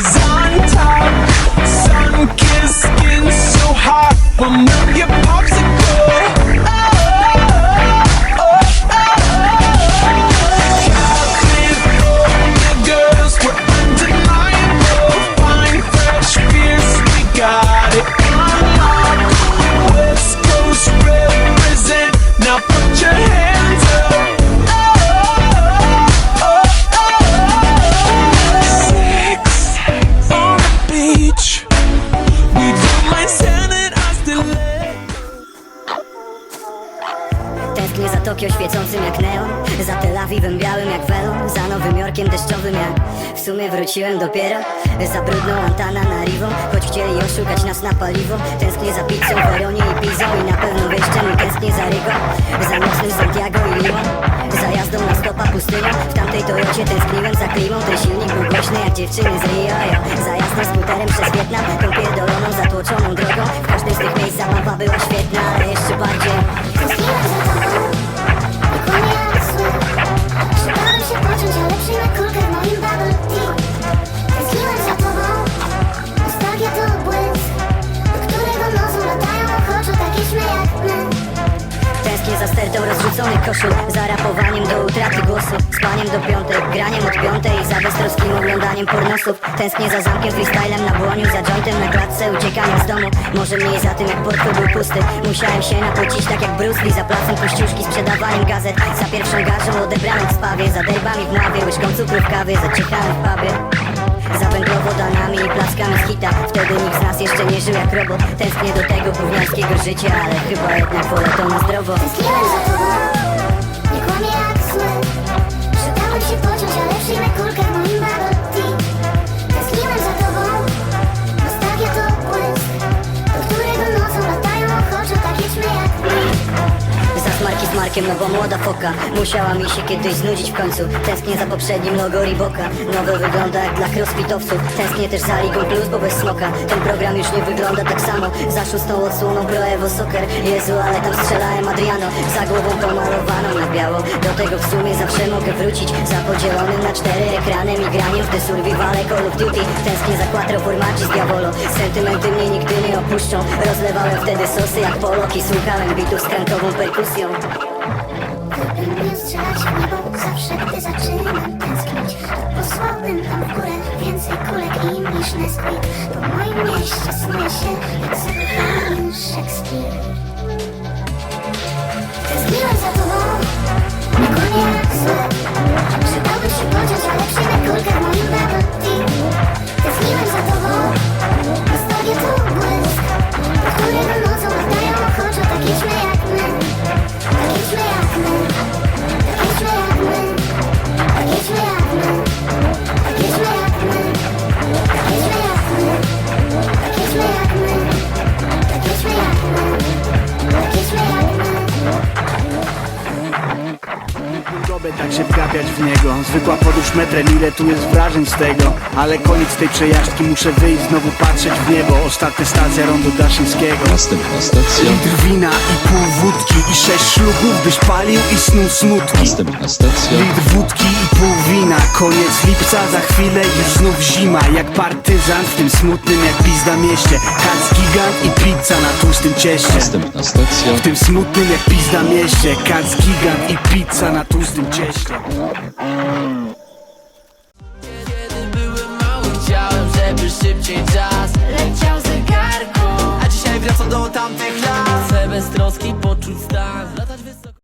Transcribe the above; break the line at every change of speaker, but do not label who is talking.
bikinis on top. Sun kissed skin so hot will melt your popsicle.
Tęsknię za Tokio świecącym jak neon Za Tel Awiwem białym jak welon Za Nowym Jorkiem deszczowym jak W sumie wróciłem dopiero Za brudną Antana na Rivo Choć chcieli oszukać nas na paliwo. Tęsknię za pizzą, Weronie i Pizą I na pewno wyjściem i tęsknię za Rigo. Za nocnym Santiago i Limo Za jazdą na stopa pustynią. W tamtej Toyocie tęskniłem za klimą Ten silnik był głośny jak dziewczyny z Rio. Za jazdą skuterem przez Wietnam Tą pierdoloną, zatłoczoną drogą rozrzuconych koszul Za rapowaniem do utraty głosu. Spaniem do piątek, graniem od piątej. Za beztroskim oglądaniem pornosów. Tęsknię za zamkiem, freestylem na błoniu Za jointem na klatce, uciekaniem z domu Może mniej za tym jak portfel był pusty. Musiałem się napocić tak jak Bruce Lee Za placem kościuszki, sprzedawaniem gazet. Za pierwszą garzą odebraną w spawie. Za derbami w mławie, łyżką cukru w kawie. Za ciechami w pubie. Za węglowodanami i plackami z hita. Wtedy nikt z nas jeszcze nie żył jak robot. Tęsknię do tego gówniarskiego życia Ale chyba jednak wolę to na zdrowo.
Tęskniłem za tobą,
Markiem, no bo młoda foka. Musiała mi się kiedyś znudzić w końcu. Tęsknię za poprzednim logo Reeboka. Nowe wygląda jak dla crossfitowców. Tęsknię też za Ligą Plus, bo bez smoka. Ten program już nie wygląda tak samo. Za szóstą odsłoną Pro Evo Soccer. Jezu, ale tam strzelałem Adriano. Za głową pomalowaną na biało. Do tego w sumie zawsze mogę wrócić. Za podzielonym na cztery ekranem i graniem W te survivale Call of Duty. Tęsknię za quattro formaggi z Diavolo Sentymenty mnie nigdy nie opuszczą. Rozlewałem wtedy sosy jak Polok I słuchałem bitów z krankową perkusją
Lubię strzelać w niebo zawsze, gdy zaczynam tęsknić. Posłałbym tam w więcej kulek im niż Nesquik. Po moim mieście snuje się jak zakochany Szekspir
Dobę tak się wgapiać w niego. Zwykła podróż metrem, ile tu jest wrażeń z tego? Ale koniec tej przejażdżki, muszę wyjść, znowu patrzeć w niebo. Ostatnia stacja rondo Daszyńskiego.
Następna stacja.
Litr wina i pół wódki I sześć ślubów, byś palił i snuł smutki.
Następna stacja.
Litr wódki i pół wina Koniec lipca, za chwilę już znów zima. Jak partyzant w tym smutnym jak pizda mieście. Kac gigant i pizza na tłustym cieście.
Następna stacja.
w tym smutnym jak pizda mieście. Kac gigant i pizza na tłustym cieście.
Kiedy byłem mały chciałem, żeby szybciej czas
Leciał zegarku.
A dzisiaj wracam do tamtych lat. Chcę bez troski poczuć stan